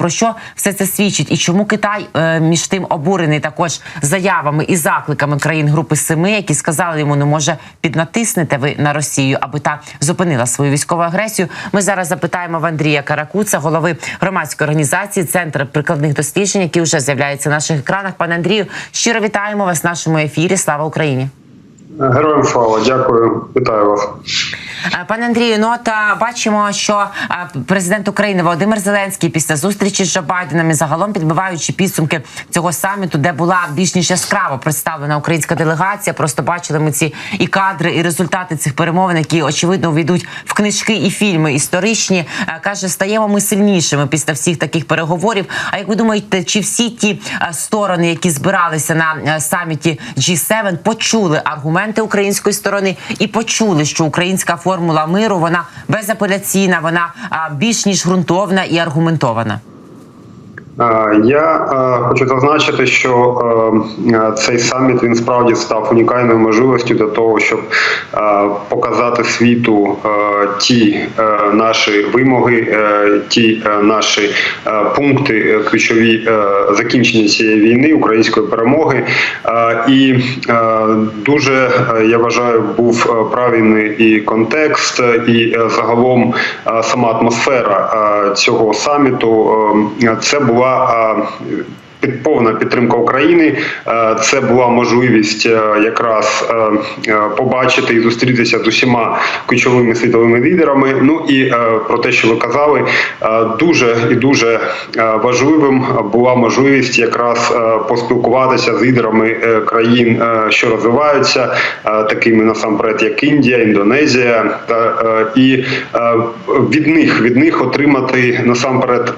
Про що все це свідчить? І чому Китай е, між тим обурений також заявами і закликами країн Групи Семи, які сказали йому, ну може піднатиснете ви на Росію, аби та зупинила свою військову агресію? Ми зараз запитаємо в Андрія Каракуца, голови громадської організації Центр прикладних досліджень, який вже з'являється на наших екранах. Пане Андрію, щиро вітаємо вас в нашому ефірі. Слава Україні! Героям слава, дякую, вітаю вас. Е, Пане Андрію, ну от бачимо, що президент України Володимир Зеленський після зустрічі з Джо Байденом і загалом підбиваючи підсумки цього саміту, де була більш ніж яскраво представлена українська делегація. Просто бачили ми ці і кадри, і результати цих перемовин, які очевидно увійдуть в книжки і фільми історичні. Е, Каже, стаємо ми сильнішими після всіх таких переговорів. А як ви думаєте, чи всі ті е, сторони, які збиралися на е, саміті G7, почули аргументи української сторони і почули, що українська формула миру вона безапеляційна, вона більш ніж ґрунтовна і аргументована? Е, Я е, хочу зазначити, що е, цей саміт він справді став унікальною можливістю для того, щоб показати світу ті наші вимоги, ті наші пункти ключові закінчення цієї війни, української перемоги. І дуже я вважаю, був правильний і контекст, і загалом сама атмосфера цього саміту. Це була е, під повна підтримка України. Е, Це була можливість е, якраз е, побачити і зустрітися з усіма ключовими світовими лідерами. Ну і про те, що ви казали, дуже і дуже важливим була можливість якраз поспілкуватися з лідерами країн, що розвиваються, такими насамперед, як Індія, Індонезія, та і від них від них отримати насамперед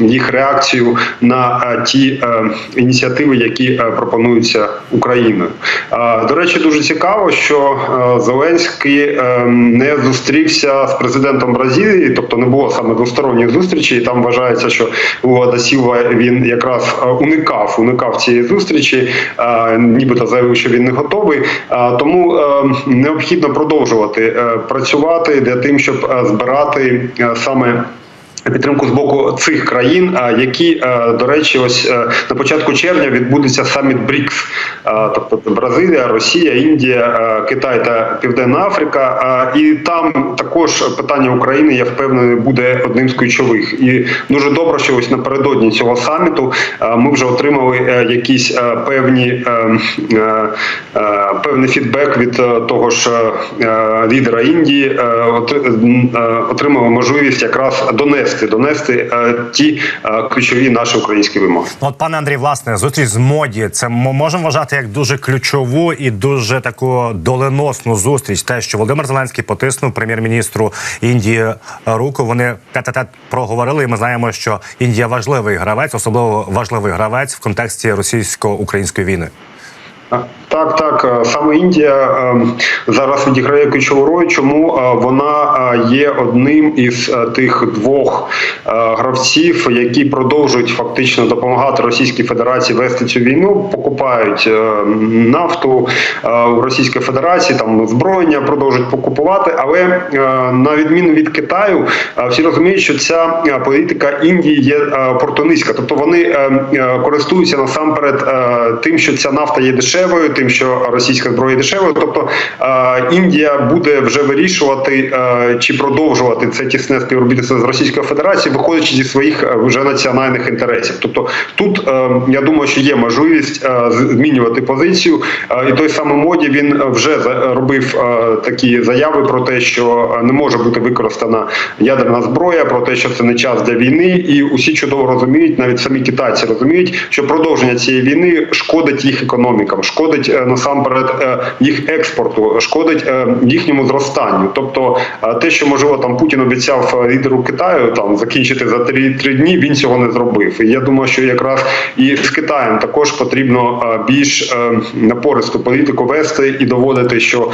їх реакцію на е, е, ініціативи, які е, пропонуються Україною. До речі, дуже цікаво, що е, Зеленський не зустрівся з президентом Бразилії, тобто не було саме двосторонніх зустрічей. І Там вважається, що Лула Сілва він якраз уникав уникав цієї зустрічі, нібито заявив, що він не готовий. Тому необхідно продовжувати працювати для тим, щоб збирати саме. Підтримку з боку цих країн, які, е, до речі, ось е, на початку червня відбудеться саміт БРІКС, тобто Бразилія, Росія, Індія, е, Китай та Південна Африка. І там також питання України, я впевнений, буде одним з ключових. І дуже добре, що ось напередодні цього саміту е, ми вже отримали е, якісь е, певні е, е, е, певний фідбек від е, того ж е, лідера Індії. е, е, Отримали можливість якраз донести донести е, ті е, ключові наші українські вимоги. Ну, От, пане Андрій, власне, зустріч з моді. Це ми можемо вважати як дуже ключову і дуже таку доленосну зустріч. Те, що Володимир Зеленський потиснув прем'єр-міністру Індії руку. Вони тет-а-тет проговорили. І ми знаємо, що Індія важливий гравець, особливо важливий гравець в контексті російсько-української війни. Так, так, е, саме Індія е, зараз відіграє ключову роль. Чому е, вона є одним із тих двох гравців, які продовжують фактично допомагати Російській Федерації вести цю війну, покупають нафту у Російській Федерації, там зброєння продовжують покупувати. Але на відміну від Китаю, всі розуміють, що ця політика Індії є опортунистська, тобто вони користуються насамперед тим, що ця нафта є дешевою, тим, що російська зброя дешевою. Тобто Індія буде вже вирішувати чи продовжувати це тісне співробітництво з Російською Федерацією, виходячи зі своїх е, вже національних інтересів. Тобто тут е, я думаю, що є можливість е, змінювати позицію, і той самий моді він вже робив такі заяви про те, що не може бути використана ядерна зброя, про те, що це не час для війни, і усі чудово розуміють, навіть самі китайці розуміють, що продовження цієї війни шкодить їх економікам, шкодить е, насамперед е, їх експорту, шкодить е, їхньому зростанню. Тобто, те, що можливо там Путін обіцяв лідеру Китаю там закінчити за три, три дні, він цього не зробив. І я думаю, що якраз і з Китаєм також потрібно більш напористу політику вести і доводити, що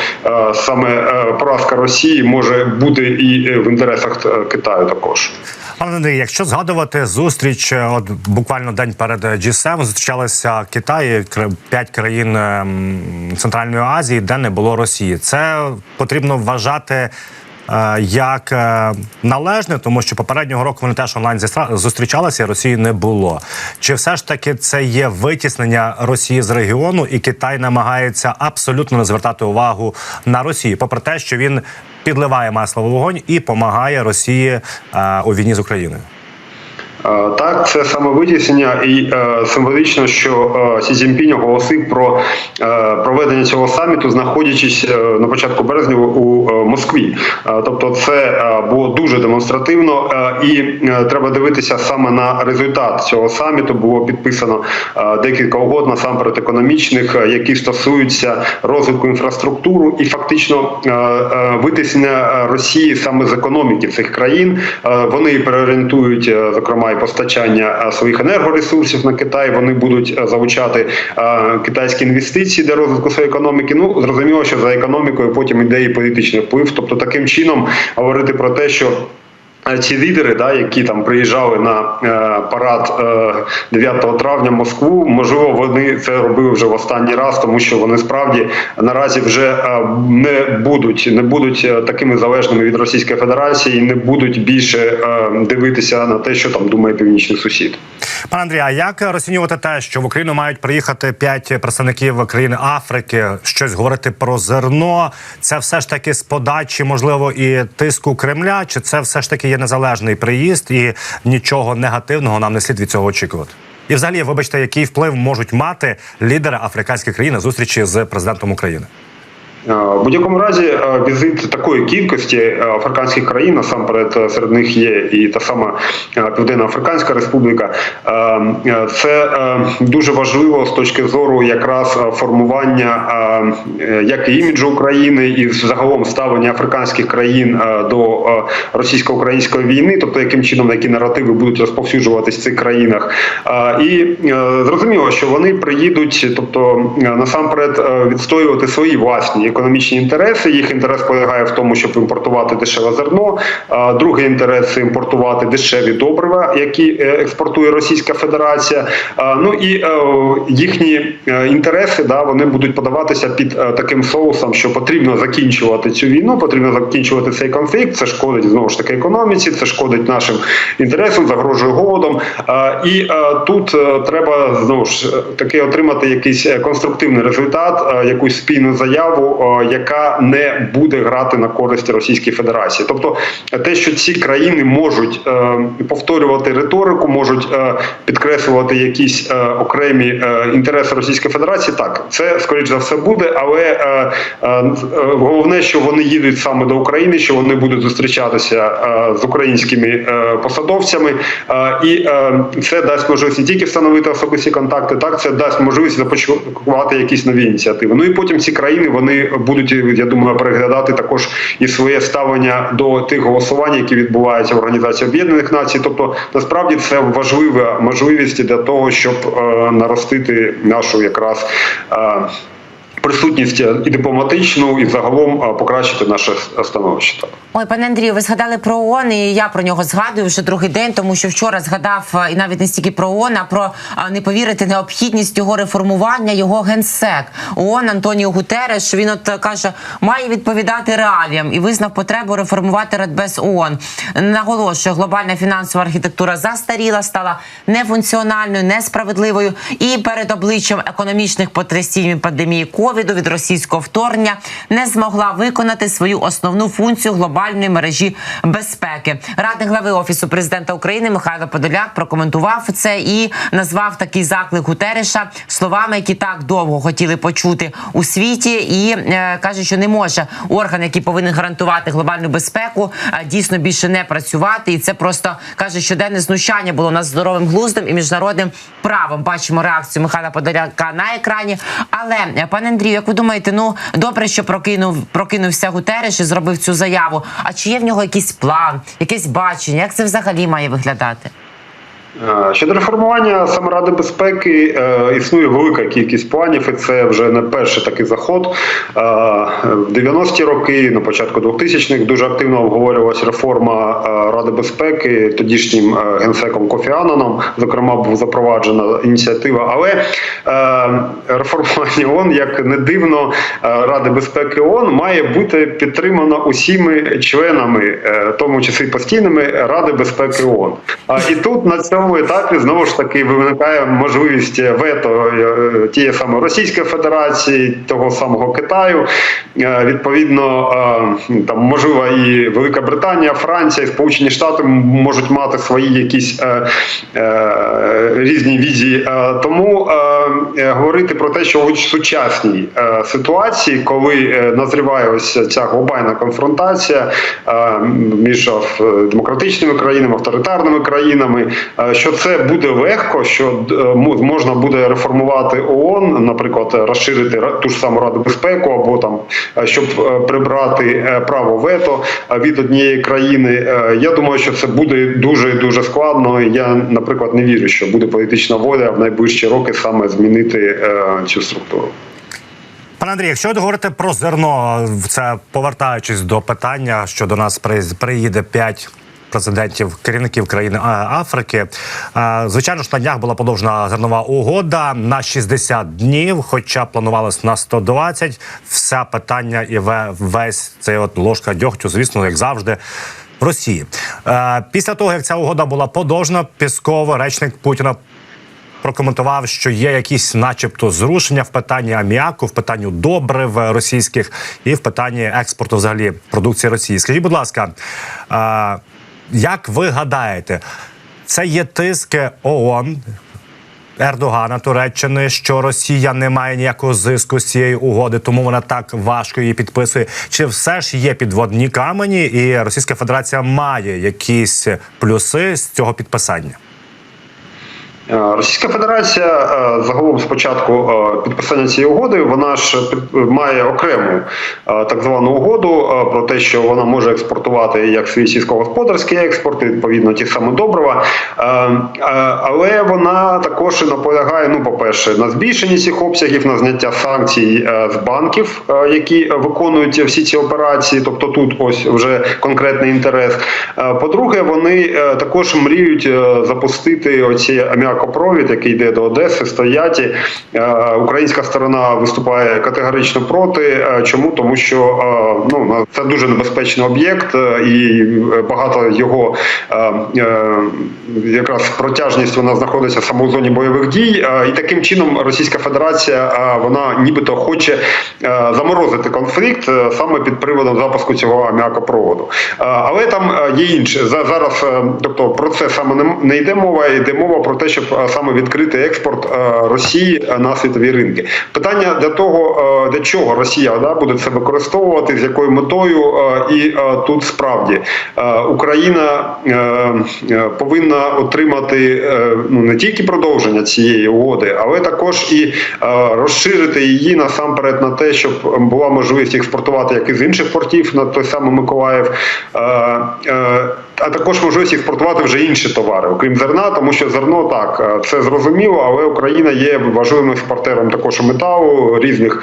саме поразка Росії може бути і в інтересах Китаю також. Пане Андрій, якщо згадувати зустріч, е, от буквально день перед G7 зустрічалися Китай, п'ять країн ем, Центральної Азії, де не було Росії. Це потрібно вважати е, як е, належне, тому що попереднього року вони теж онлайн зустрічалися, і Росії не було. Чи все ж таки це є витіснення Росії з регіону, і Китай намагається абсолютно не звертати увагу на Росію, попри те, що він підливає масло в вогонь і допомагає Росії е, у війні з Україною? Так, це саме витіснення, і е, символічно, що е, Сі Цзіньпінь оголосив про е, проведення цього саміту, знаходячись на початку березня у Москві. Тобто, це було дуже демонстративно, і треба дивитися саме на результат цього саміту. Було підписано декілька угод насамперед економічних, які стосуються розвитку інфраструктури і фактично витиснення Росії саме з економіки цих країн. Вони переорієнтують, зокрема, постачання е, своїх енергоресурсів на Китай. Вони будуть е, залучати е, китайські інвестиції для розвитку своєї економіки. Ну зрозуміло, що за економікою потім іде і політичний вплив. Тобто, таким чином говорити про те, що Ці лідери, да, які там приїжджали на е, парад е, 9 травня в Москву, можливо, вони це робили вже в останній раз, тому що вони справді наразі вже е, не будуть не будуть е, такими залежними від Російської Федерації і не будуть більше е, дивитися на те, що там думає північний сусід. Пане Андрій, а як розцінювати те, що в Україну мають приїхати п'ять представників країн Африки, щось говорити про зерно? Це все ж таки з подачі, можливо, і тиску Кремля, чи це все ж таки є незалежний приїзд і нічого негативного нам не слід від цього очікувати? І, взагалі, вибачте, який вплив можуть мати лідери африканських країн зустрічі з президентом України? Е, В будь-якому разі е, візит такої кількості е, африканських країн, насамперед серед них є і та сама е, Південно-Африканська Республіка. Це дуже важливо з точки зору якраз формування як і іміджу України, і загалом ставлення африканських країн до російсько-української війни, тобто яким чином які наративи будуть розповсюджуватись в цих країнах. І зрозуміло, що вони приїдуть, тобто насамперед відстоювати свої власні економічні інтереси. Їх інтерес полягає в тому, щоб імпортувати дешеве зерно. Другий інтерес імпортувати дешеві добрива, які е, експортує Російська Федерація. Ну і е, їхні е, інтереси да вони будуть подаватися під таким соусом, що потрібно закінчувати цю війну, потрібно закінчувати цей конфлікт. Це шкодить знову ж таки економіці, це шкодить нашим інтересам, загрожує голодом. І тут треба знову ж таки отримати якийсь конструктивний результат, якусь спільну заяву, яка не буде грати на користь Російській Федерації. Тобто, е, те, що ці країни можуть е, повторювати риторику, можуть е, підкреслювати якісь е, окремі е, інтереси Російської Федерації, так це скоріш за все буде, але е, е, е, головне, що вони їдуть саме до України, що вони будуть зустрічатися е, з українськими е, посадовцями, е, і е, це дасть можливість не тільки встановити особисті контакти, так це дасть можливість започаткувати якісь нові ініціативи. Ну і потім ці країни вони будуть, я думаю, переглядати також і своє ставлення до тих голосувань, які відбуваються в Організації Об'єднаних Націй. Тобто, насправді це важлива можливість для того, щоб е, наростити нашу якраз. Е, Присутність і дипломатичну, і загалом е, покращити наше становище. Ой, пане Андрію, ви згадали про ООН, і я про нього згадую вже другий день, тому що вчора згадав е, і навіть не стільки про ООН, а про не повірити необхідність його реформування, його генсек ООН Антоніо Гутереш. Він от е, каже, має відповідати реаліям і визнав потребу реформувати Радбез ООН. Наголошує, глобальна фінансова архітектура застаріла, стала нефункціональною, несправедливою і перед обличчям економічних потрясінь пандемії ковіду від російського вторгнення не змогла виконати свою основну функцію глобальної мережі безпеки. Радник глави офісу президента України Михайло Подоляк прокоментував це і назвав такий заклик Гутереша словами, які так довго хотіли почути у світі, і е, каже, що не може орган, який повинен гарантувати глобальну безпеку, е, дійсно більше не працювати. І це просто каже, щоденне знущання було над здоровим глуздом і міжнародним правом. Бачимо реакцію Михайла Подоляка на екрані. Але е, пане Андрію, як ви думаєте, ну добре, що прокинув прокинувся Гутереш і зробив цю заяву. А чи є в нього якийсь план, якесь бачення? Як це взагалі має виглядати? Е, Щодо реформування саме Ради безпеки е, існує велика кількість планів, і це вже не перший такий заход. Е, В 90-ті роки, на початку 2000-х, дуже активно обговорювалася реформа Ради безпеки тодішнім генсеком Кофі Ананом. Зокрема, була запроваджена ініціатива. Але реформування ООН, як не дивно, Ради безпеки ООН має бути підтримана усіми членами, в тому числі постійними Ради безпеки ООН. І тут на цьому етапі знову ж таки виникає можливість вето е, тієї самої Російської Федерації, того самого Китаю. Е, Відповідно, е, там можливо і Велика Британія, Франція, і Сполучені Штати можуть мати свої якісь різні візії. Тому говорити про те, що у сучасній ситуації, коли назріває ось ця глобальна конфронтація між демократичними країнами, авторитарними країнами, що це буде легко, що е, можна буде реформувати ООН, наприклад, розширити ту ж саму Раду безпеку, або там е, щоб е, прибрати право вето від однієї країни. Я думаю, що це буде дуже дуже складно. Я, наприклад, не вірю, що буде політична воля в найближчі роки саме змінити цю структуру. Пане Андрій, якщо ви говорите про зерно, це повертаючись до питання, що до нас при- приїде п'ять. Президентів керівників країни а, Африки, Е, звичайно ж на днях була подовжена зернова угода на 60 днів, хоча планувалось на 120. Все питання і ве- весь цей от ложка дьогтю, звісно, як завжди. В Росії Е, після того, як ця угода була подовжена, Пісков, речник Путіна, прокоментував, що є якісь, начебто, зрушення в питанні аміаку, в питанні добрив е, російських і в питанні експорту взагалі продукції Росії. Скажіть, будь ласка, е, як ви гадаєте, це є тиск ООН? Ердогана Туреччини, що Росія не має ніякого зиску з цієї угоди, тому вона так важко її підписує. Чи все ж є підводні камені, і Російська Федерація має якісь плюси з цього підписання? Е, Російська Федерація е, загалом спочатку е, підписання цієї угоди вона ж має окрему так звану угоду про те, що вона може експортувати як свій сільськогосподарський експорт, відповідно ті самі добрива. Але вона також наполягає, ну, по-перше, на збільшенні цих обсягів, на зняття санкцій з банків, які виконують всі ці операції. Тобто тут ось вже конкретний інтерес. По-друге, вони також мріють запустити оці аміакопровід, який йде до Одеси, Стояті. Е, Українська сторона виступає категорично проти. Е, Чому? Тому що е, ну, це дуже небезпечний об'єкт, і багато його якраз протяжність вона знаходиться саме у зоні бойових дій. І таким чином Російська Федерація вона нібито хоче заморозити конфлікт саме під приводом запуску цього аміакопроводу. Але там є інше. За- Зараз, тобто про це саме не йде мова, йде мова про те, щоб е, саме відкрити експорт е, Росії е, на світові ринки. Питання для того, для чого Росія да, буде це використовувати, з якою метою, і тут справді Україна повинна отримати ну не тільки продовження цієї угоди, але також і розширити її насамперед на те, щоб була можливість експортувати як із інших портів на той самий Миколаїв. а також можливість експортувати вже інші товари, окрім зерна, тому що зерно так е, це зрозуміло, але Україна є важливим експортером також металу різних.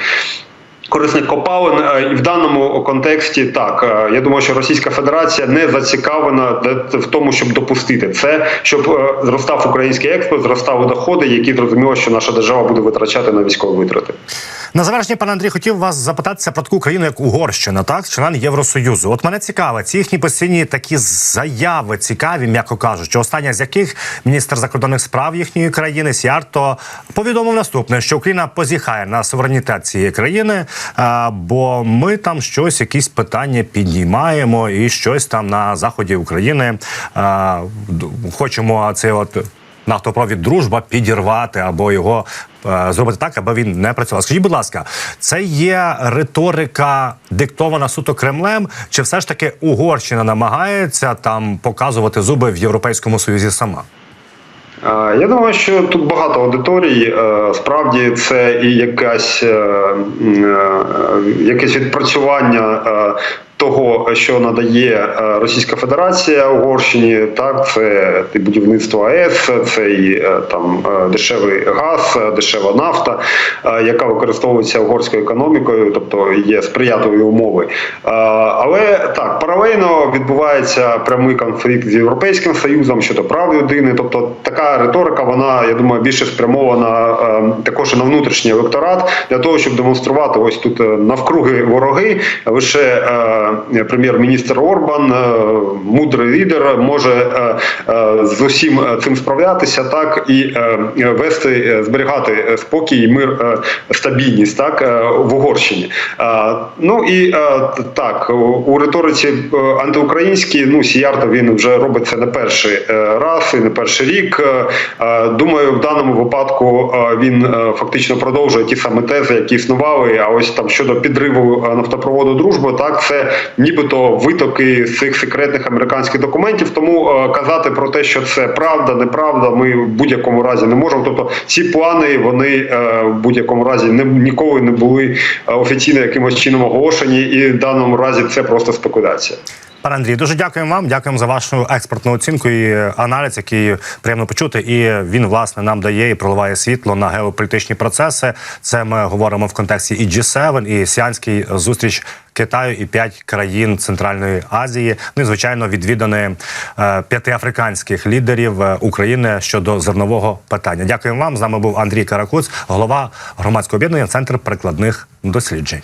Корисних копалин Е, і в даному контексті так е, я думаю, що Російська Федерація не зацікавлена в тому, щоб допустити це, щоб е, зростав український експорт, зростали доходи, які зрозуміло, що наша держава буде витрачати на військові витрати. На завершення, пане Андрій, хотів вас запитатися про таку країну, як Угорщина, так член Євросоюзу. От мене цікавить, ці їхні постійні такі заяви цікаві, м'яко кажучи. Остання з яких міністр закордонних справ їхньої країни Сіарто повідомив наступне, що Україна позіхає на суверенітет цієї країни, бо ми там щось, якісь питання піднімаємо, і щось там на заході України хочемо цей от нафтопровід дружба підірвати або його зробити так, аби він не працював. Скажіть, будь ласка, це є риторика диктована суто Кремлем, чи все ж таки Угорщина намагається там показувати зуби в Європейському Союзі сама? Е, Я думаю, що тут багато аудиторій. Е, Справді це і якась, е, якесь відпрацювання того, що надає е, Російська Федерація Угорщині, так це і будівництво АЕС, це і е, там е, дешевий газ, е, дешева нафта, е, яка використовується угорською економікою, тобто є сприятливі умови. Е, Але так паралельно відбувається прямий конфлікт з європейським союзом щодо прав людини. Тобто така риторика, вона я думаю, більше спрямована е, також і на внутрішній електорат для того, щоб демонструвати ось тут е, навкруги вороги. Лише е, прем'єр-міністр Орбан, е, мудрий лідер, може е, е, з усім цим справлятися, так і е, вести, е, зберігати е, спокій, мир, е, стабільність, так е, в Угорщині. Е, Ну і е, так у- риториці е, антиукраїнській, ну Сіярто він вже робить це не перший е, раз і не перший рік. Е, е, Думаю, в даному випадку е, він е, фактично продовжує ті самі тези, які існували. А ось там щодо підриву е, нафтопроводу дружби, так це нібито витоки з цих секретних американських документів. Тому е, казати про те, що це правда, неправда, ми в будь-якому разі не можемо. Тобто ці плани вони е, в будь-якому разі не ніколи не були е, офіційно якимось чином оголошені, і в даному разі це просто спекуляція. Пане Андрій, дуже дякуємо вам. Дякуємо за вашу експертну оцінку і аналіз, який приємно почути. І він власне нам дає і проливає світло на геополітичні процеси. Це ми говоримо в контексті і G7, і сіанський зустріч Китаю і п'ять країн Центральної Азії. Ну і звичайно відвідане е, п'яти африканських лідерів е, України щодо зернового питання. Дякуємо вам. З нами був Андрій Каракуц, голова громадського об'єднання Центр прикладних досліджень.